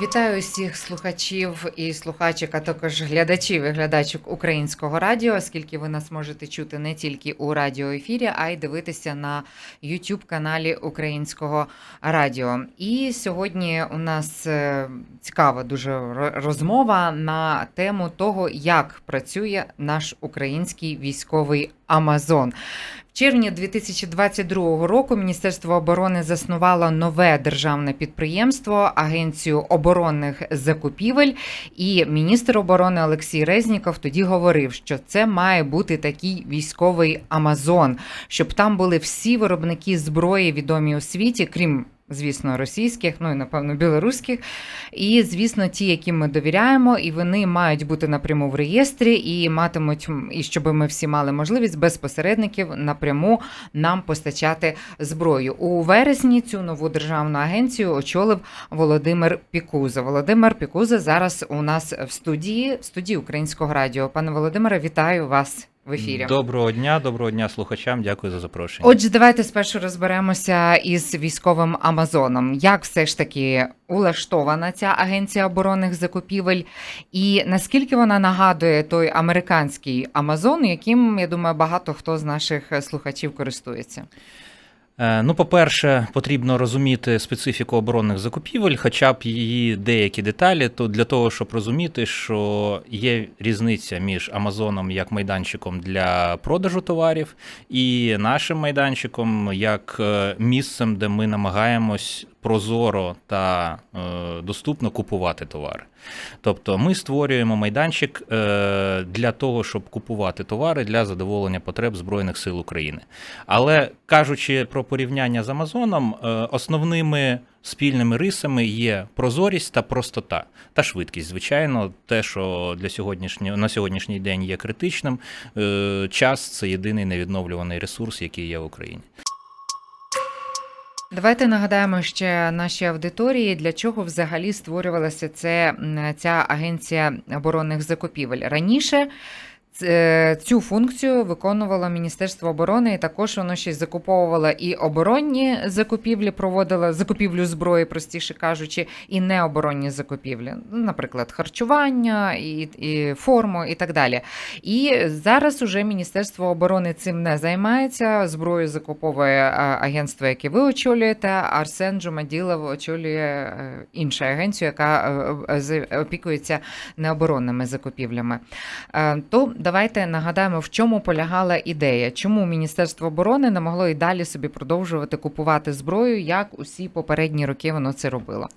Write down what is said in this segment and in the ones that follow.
Вітаю всіх слухачів і слухачок, а також глядачів і глядачок українського радіо, оскільки ви нас можете чути не тільки у радіоефірі, а й дивитися на youtube каналі Українського радіо. І сьогодні у нас е, цікава дуже розмова на тему того, як працює наш український військовий Амазон. Червні 2022 року Міністерство оборони заснувало нове державне підприємство Агенцію оборонних закупівель. І міністр оборони Олексій Резніков тоді говорив, що це має бути такий військовий Амазон, щоб там були всі виробники зброї, відомі у світі, крім. Звісно, російських, ну і напевно білоруських, і звісно, ті, яким ми довіряємо, і вони мають бути напряму в реєстрі, і матимуть, і щоб ми всі мали можливість без посередників напряму нам постачати зброю. У вересні цю нову державну агенцію очолив Володимир Пікуза. Володимир Пікуза зараз у нас в студії, в студії Українського радіо. Пане Володимире, вітаю вас в ефірі. Доброго дня, доброго дня слухачам. Дякую за запрошення. Отже, давайте спершу розберемося із військовим Амазоном. Як все ж таки улаштована ця агенція оборонних закупівель, і наскільки вона нагадує той американський Амазон, яким я думаю, багато хто з наших слухачів користується? Е, Ну, по-перше, потрібно розуміти специфіку оборонних закупівель, хоча б її деякі деталі, то для того, щоб розуміти, що є різниця між Амазоном як майданчиком для продажу товарів і нашим майданчиком як е, місцем, де ми намагаємось прозоро та е, доступно купувати товари. Тобто ми створюємо майданчик е, для того, щоб купувати товари для задоволення потреб Збройних сил України. Але кажучи про порівняння з Амазоном, е, основними спільними рисами є прозорість та простота та швидкість. Звичайно, те, що для сьогоднішнього на сьогоднішній день є критичним. Е, Час це єдиний невідновлюваний ресурс, який є в Україні. Давайте нагадаємо ще нашій аудиторії, для чого взагалі створювалася це, ця агенція оборонних закупівель. Раніше цю функцію виконувало Міністерство оборони, і також воно ще й закуповувало і оборонні закупівлі, проводило закупівлю зброї, простіше кажучи, і необоронні закупівлі, ну, наприклад, харчування, і, і форму, і так далі. І зараз уже Міністерство оборони цим не займається. Зброю закуповує а, агентство, яке ви очолюєте. Арсен Джумаділов очолює е, іншу агенцію, яка е, е, опікується необоронними закупівлями. Е, То давайте нагадаємо, в чому полягала ідея, чому Міністерство оборони не могло і далі собі продовжувати купувати зброю, як усі попередні роки воно це робило.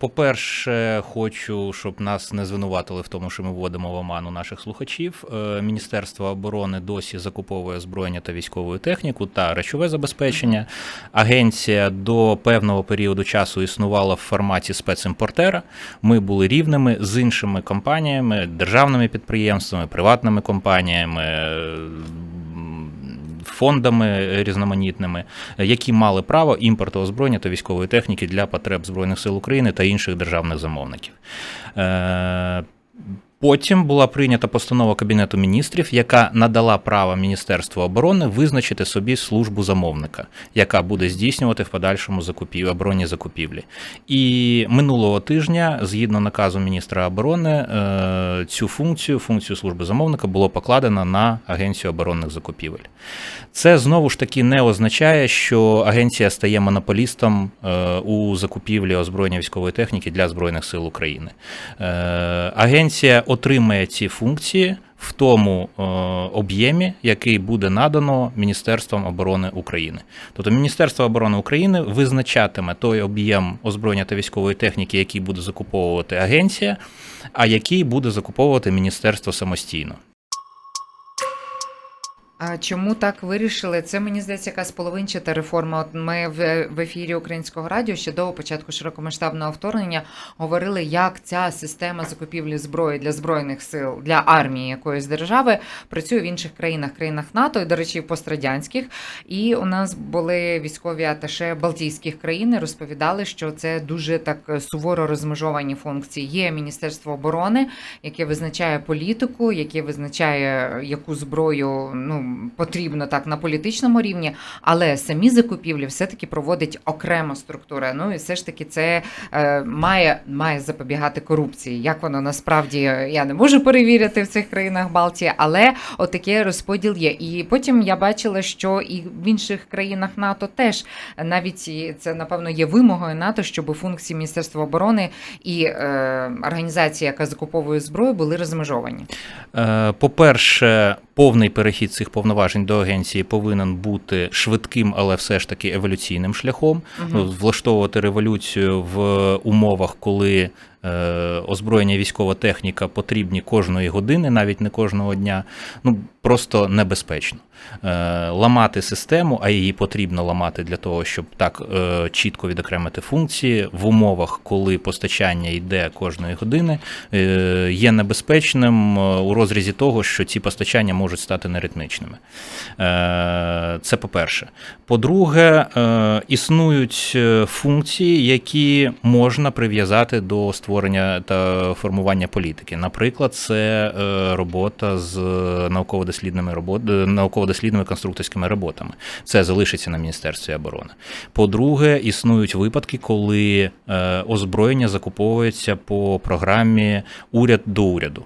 По-перше, хочу, щоб нас не звинуватили в тому, що ми вводимо в оману наших слухачів. Е, Міністерство оборони досі закуповує озброєння та військову техніку та речове забезпечення. Агенція до певного періоду часу існувала в форматі спецімпортера. Ми були рівними з іншими компаніями, державними підприємствами, приватними компаніями. Е, Фондами різноманітними, які мали право імпорту озброєння та військової техніки для потреб Збройних сил України та інших державних замовників. Потім була прийнята постанова Кабінету міністрів, яка надала право Міністерству оборони визначити собі службу замовника, яка буде здійснювати в подальшому закупів, оборонні закупівлі. І минулого тижня, згідно наказу міністра оборони, е, цю функцію, функцію служби замовника, було покладено на Агенцію оборонних закупівель. Це знову ж таки не означає, що агенція стає монополістом е, у закупівлі озброєння військової техніки для Збройних сил України. Е, Агенція отримає ці функції в тому е, об'ємі, який буде надано Міністерством оборони України. Тобто Міністерство оборони України визначатиме той об'єм озброєння та військової техніки, який буде закуповувати агенція, а який буде закуповувати міністерство самостійно. А чому так вирішили? Це мені здається, якась половинчата реформа. От ми в, ефірі Українського радіо ще до початку широкомасштабного вторгнення говорили, як ця система закупівлі зброї для збройних сил для армії якоїсь держави працює в інших країнах, країнах НАТО і, до речі, пострадянських. І у нас були військові аташе Балтійських країн. і Розповідали, що це дуже так суворо розмежовані функції. Є Міністерство оборони, яке визначає політику, яке визначає яку зброю ну потрібно так на політичному рівні, але самі закупівлі все-таки проводить окрема структура. Ну і все ж таки це е, має, має запобігати корупції. Як воно насправді е, я не можу перевірити в цих країнах Балтії, але отаке розподіл є. І потім я бачила, що і в інших країнах НАТО теж навіть це напевно є вимогою НАТО, щоб функції Міністерства оборони і е, організації, яка закуповує зброю, були розмежовані. Е, По-перше, повний перехід цих повноважень до агенції повинен бути швидким, але все ж таки еволюційним шляхом. Угу. Влаштовувати революцію в умовах, коли е, озброєння військова техніка потрібні кожної години, навіть не кожного дня, ну просто небезпечно. Е, Ламати систему, а її потрібно ламати для того, щоб так е, чітко відокремити функції в умовах, коли постачання йде кожної години, е, є небезпечним у розрізі того, що ці постачання можуть стати неритмічними. Це по-перше. По-друге, існують функції, які можна прив'язати до створення та формування політики. Наприклад, це робота з науково-дослідними робот, е, науково-дослідними конструкторськими роботами. Це залишиться на Міністерстві оборони. По-друге, існують випадки, коли е, озброєння закуповується по програмі уряд до уряду.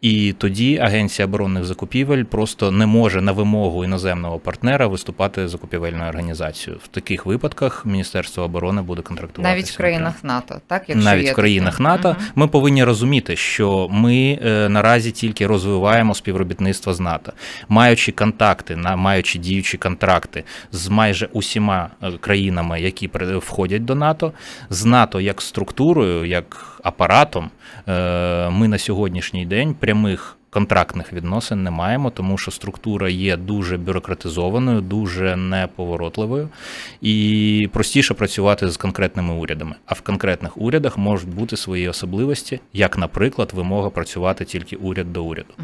І тоді Агенція оборонних закупівель просто не може на вимогу іноземного партнера виступати закупівельною організацією. В таких випадках Міністерство оборони буде контрактувати Навіть в країнах НАТО, так якщо навіть в країнах таке. НАТО Мгм. ми повинні розуміти, що ми е, наразі тільки розвиваємо співробітництво з НАТО, маючи контакти, на маючи діючі контракти з майже усіма е, країнами, які входять до НАТО, з НАТО як структурою, як апаратом, е, ми на сьогоднішній день прямих. Контрактних відносин не маємо, тому що структура є дуже бюрократизованою, дуже неповоротливою, і простіше працювати з конкретними урядами. А в конкретних урядах можуть бути свої особливості, як, наприклад, вимога працювати тільки уряд до уряду.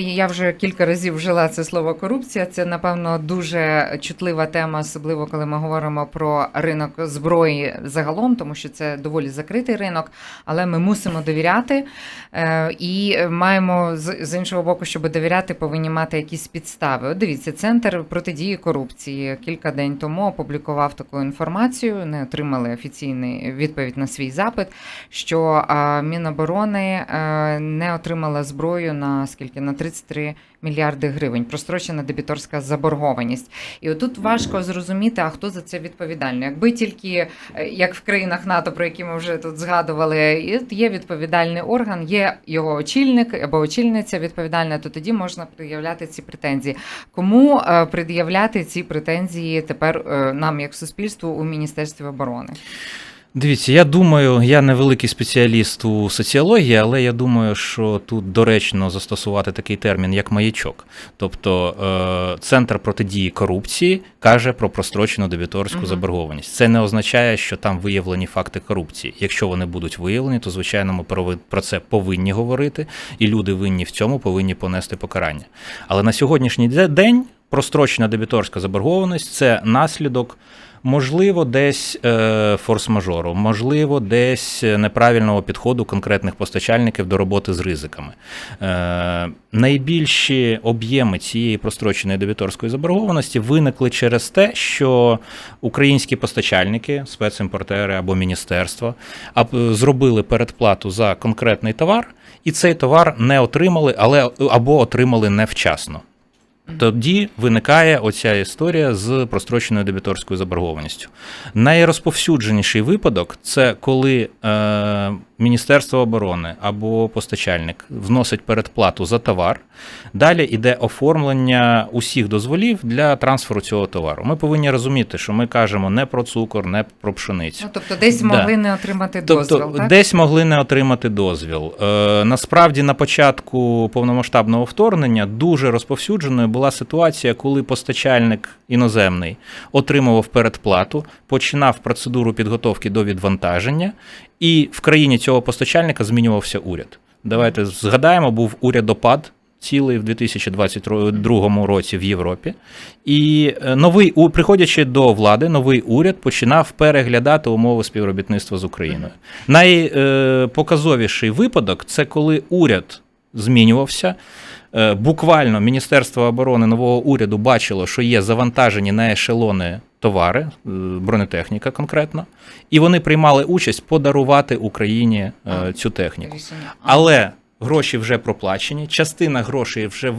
Я вже кілька разів вжила це слово корупція. Це напевно дуже чутлива тема, особливо коли ми говоримо про ринок зброї загалом, тому що це доволі закритий ринок. Але ми мусимо довіряти е, і маємо з, іншого боку, щоб довіряти, повинні мати якісь підстави. От дивіться, центр протидії корупції кілька день тому опублікував таку інформацію. Не отримали офіційний відповідь на свій запит, що Міноборони е, не отримала зброю на скільки на 33 мільярди гривень. Прострочена дебіторська заборгованість. І отут важко зрозуміти, а хто за це відповідальний. Якби тільки е, як в країнах НАТО, про які ми вже тут згадували, є відповідальний орган, є його очільник або очільниця відповідальна, то тоді можна пред'являти ці претензії. Кому е, пред'являти ці претензії тепер е, нам, як суспільству, у Міністерстві оборони? Дивіться, я думаю, я не великий спеціаліст у соціології, але я думаю, що тут доречно застосувати такий термін, як маячок. Тобто е, центр протидії корупції каже про прострочену дебіторську Мгм. заборгованість. Це не означає, що там виявлені факти корупції. Якщо вони будуть виявлені, то звичайно ми про це повинні говорити, і люди винні в цьому повинні понести покарання. Але на сьогоднішній день прострочена дебіторська заборгованість це наслідок. Можливо, десь е, форс-мажору, можливо, десь неправильного підходу конкретних постачальників до роботи з ризиками. Е, найбільші об'єми цієї простроченої дебіторської заборгованості виникли через те, що українські постачальники, спецімпортери або міністерства аб- зробили передплату за конкретний товар, і цей товар не отримали, але або отримали невчасно. Тоді виникає оця історія з простроченою дебіторською заборгованістю. Найрозповсюдженіший випадок це коли е, Міністерство оборони або постачальник вносить передплату за товар. Далі йде оформлення усіх дозволів для трансферу цього товару. Ми повинні розуміти, що ми кажемо не про цукор, не про пшеницю. Ну тобто, десь Да. могли не отримати Тобто дозвіл, так? десь могли не отримати дозвіл. Е, насправді, на початку повномасштабного вторгнення дуже розповсюдженою була ситуація, коли постачальник іноземний отримував передплату, починав процедуру підготовки до відвантаження, і в країні цього постачальника змінювався уряд. Давайте згадаємо, був урядопад. Цілий в 2022 році в Європі, і е, новий приходячи до влади, новий уряд починав переглядати умови співробітництва з Україною. Найпоказовіший випадок це коли уряд змінювався. Е, Буквально Міністерство оборони нового уряду бачило, що є завантажені на ешелони товари, е, бронетехніка конкретно, і вони приймали участь подарувати Україні е, цю техніку. Але гроші вже проплачені. Частина грошей вже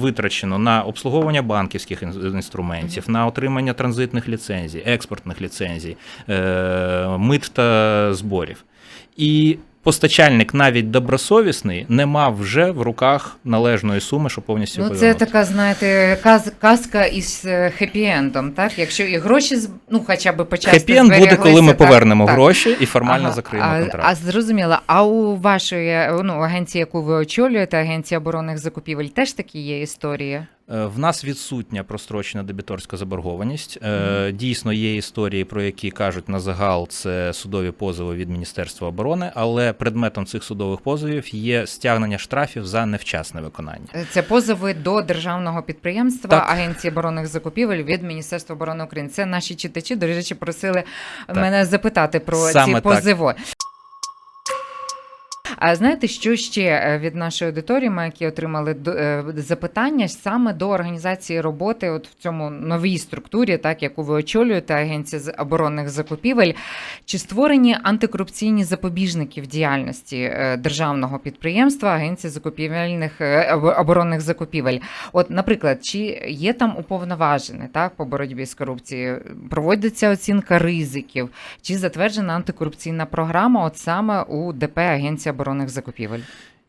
витрачено на обслуговування банківських інструментів, на отримання транзитних ліцензій, експортних ліцензій, мит та зборів. І постачальник, навіть добросовісний, не мав вже в руках належної суми, щоб повністю Ну, це така, знаєте, каз, казка із хеппі-ендом, так? Якщо і гроші, ну, хоча б почасти Хеппі-енд буде, коли ми так, повернемо так. гроші і формально Ага, закриємо а, контракт. А зрозуміло, а у вашої ну, агенції, яку ви очолюєте, агенція оборонних закупівель, теж такі є історії? Е, В нас відсутня прострочена дебіторська заборгованість. Е, Дійсно, є історії, про які кажуть на загал, це судові позови від Міністерства оборони, але предметом цих судових позовів є стягнення штрафів за невчасне виконання. Е, Це позови до державного підприємства Так. Агенції оборонних закупівель від Міністерства оборони України. Це наші читачі, до речі, просили Так. мене запитати про Саме ці так. позови. А знаєте, що ще е, від нашої аудиторії, ми, які отримали е, запитання саме до організації роботи, от в цьому новій структурі, так яку ви очолюєте, агенція з оборонних закупівель, чи створені антикорупційні запобіжники в діяльності е, державного підприємства Агенції закупівельних оборонних закупівель? От, наприклад, чи є там уповноважений так по боротьбі з корупцією? Проводиться оцінка ризиків, чи затверджена антикорупційна програма, от саме у ДП Агенція оборонних закупівель?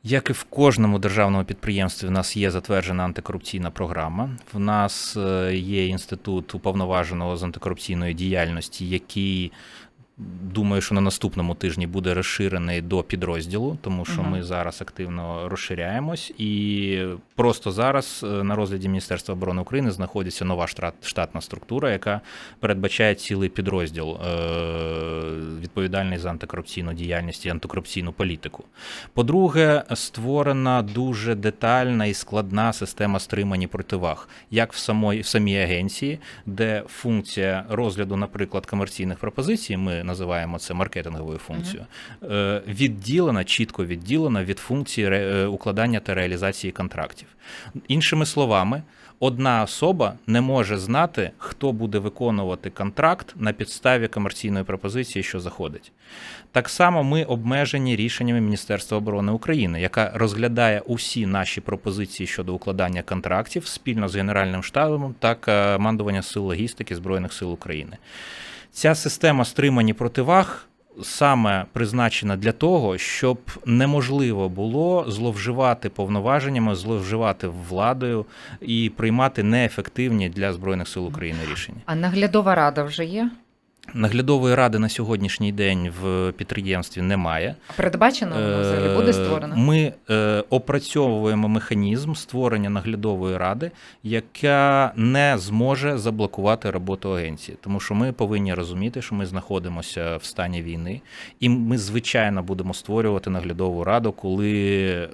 Як і в кожному державному підприємстві, в нас є затверджена антикорупційна програма. В нас е, є інститут уповноваженого з антикорупційної діяльності, який думаю, що на наступному тижні буде розширений до підрозділу, тому що Мгм. ми зараз активно розширяємось. І просто зараз е, на розгляді Міністерства оборони України знаходиться нова штатна структура, яка передбачає цілий підрозділ е, відповідальний за антикорупційну діяльність і антикорупційну політику. По-друге, створена дуже детальна і складна система стримані противаг, як в самої в самій агенції, де функція розгляду, наприклад, комерційних пропозицій, ми називаємо це маркетинговою функцією, е, відділена, чітко відділена від функції е, укладання та реалізації контрактів. Іншими словами. Одна особа не може знати, хто буде виконувати контракт на підставі комерційної пропозиції, що заходить. Так само ми обмежені рішеннями Міністерства оборони України, яка розглядає усі наші пропозиції щодо укладання контрактів спільно з Генеральним штабом та командування сил логістики Збройних сил України. Ця система стримані противаг саме призначена для того, щоб неможливо було зловживати повноваженнями, зловживати владою і приймати неефективні для Збройних сил України рішення. А наглядова рада вже є? Наглядової ради на сьогоднішній день в підприємстві немає. Передбачено взагалі буде Е, створено? Ми е, опрацьовуємо механізм створення наглядової ради, яка не зможе заблокувати роботу агенції, тому що ми повинні розуміти, що ми знаходимося в стані війни, і ми звичайно будемо створювати наглядову раду, коли е,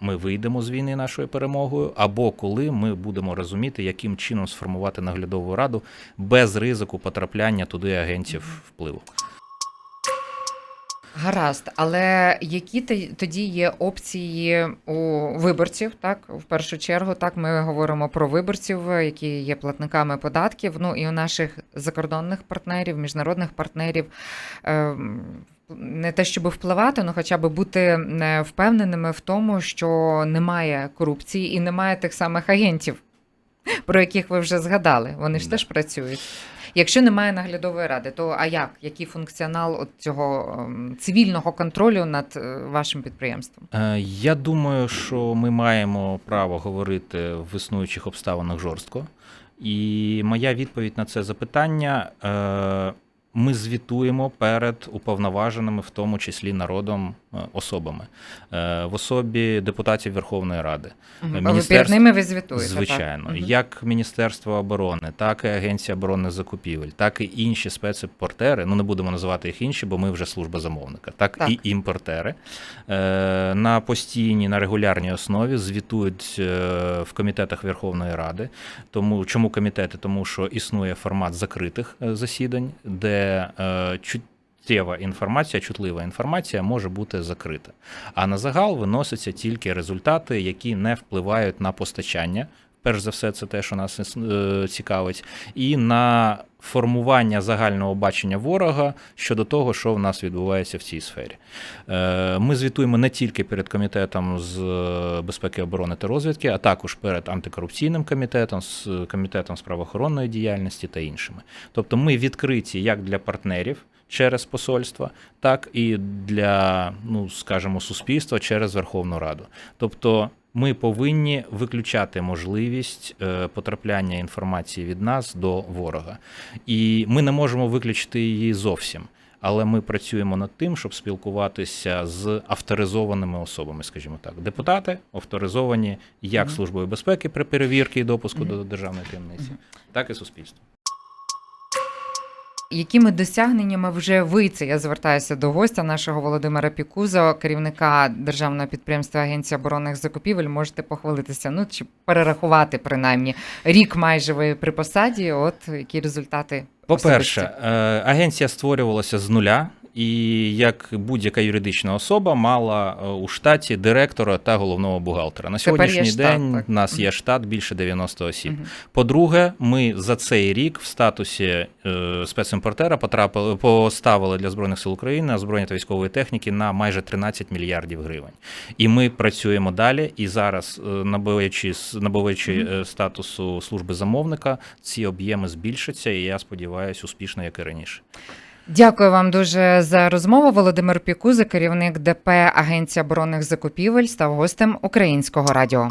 ми вийдемо з війни нашою перемогою, або коли ми будемо розуміти, яким чином сформувати наглядову раду без ризику потрапляння туди агентів впливу. Гаразд, але які тоді є опції у виборців? Так, в першу чергу, так ми говоримо про виборців, які є платниками податків. Ну і у наших закордонних партнерів, міжнародних партнерів. ем, Не те, щоб впливати, ну хоча б бути е, впевненими в тому, що немає корупції і немає тих самих агентів, про яких ви вже згадали. Вони ж Да. теж працюють. Якщо немає наглядової ради, то а як? Який функціонал от цього ем, цивільного контролю над е, вашим підприємством? Е, Я думаю, що ми маємо право говорити в існуючих обставинах жорстко. І моя відповідь на це запитання: е, ми звітуємо перед уповноваженими, в тому числі народом, е, особами Е, в особі депутатів Верховної Ради. Ви Міністерство- перед ними ви звітуєте? Звичайно, так? Як Міністерство оборони, так і Агенція оборонних закупівель, так і інші спецімпортери. Ну не будемо називати їх інші, бо ми вже служба замовника, так, Так. і імпортери на постійній, на регулярній основі звітують в комітетах Верховної Ради. Тому чому комітети? Тому що існує формат закритих засідань, де е, чуттєва інформація, чутлива інформація може бути закрита. А на загал виносяться тільки результати, які не впливають на постачання. Перш за все, це те, що нас е, цікавить, і на формування загального бачення ворога щодо того, що в нас відбувається в цій сфері. Е, Ми звітуємо не тільки перед комітетом з е, безпеки оборони та розвідки, а також перед антикорупційним комітетом, з комітетом з правоохоронної діяльності та іншими. Тобто ми відкриті як для партнерів. Через посольства, так і для, ну скажімо, суспільства через Верховну Раду. Тобто ми повинні виключати можливість е, потрапляння інформації від нас до ворога. І ми не можемо виключити її зовсім. Але ми працюємо над тим, щоб спілкуватися з авторизованими особами, скажімо так. Депутати авторизовані як. Службою безпеки при перевірці і допуску Мгм. до державної таємниці, Мгм. так і суспільство. Якими досягненнями вже ви це я звертаюся до гостя нашого Володимира Пікузо, керівника державного підприємства Агенція оборонних закупівель, можете похвалитися, ну чи перерахувати принаймні рік майже ви при посаді. От які результати По-перше, е, агенція створювалася з нуля. І як будь-яка юридична особа мала е, у штаті директора та головного бухгалтера. На сьогоднішній штат, день так. у нас є штат більше 90 осіб. Мгм. По-друге, ми за цей рік в статусі е, спецімпортера потрапили, поставили для збройних сил України озброєння та військової техніки на майже 13 мільярдів гривень. І ми працюємо далі. І зараз, е, набуваючи набуваючи е, статусу служби замовника, ці об'єми збільшаться. І я сподіваюся, успішно, як і раніше. Дякую вам дуже за розмову. Володимир Пікуза, керівник ДП Агенція оборонних закупівель, став гостем українського радіо.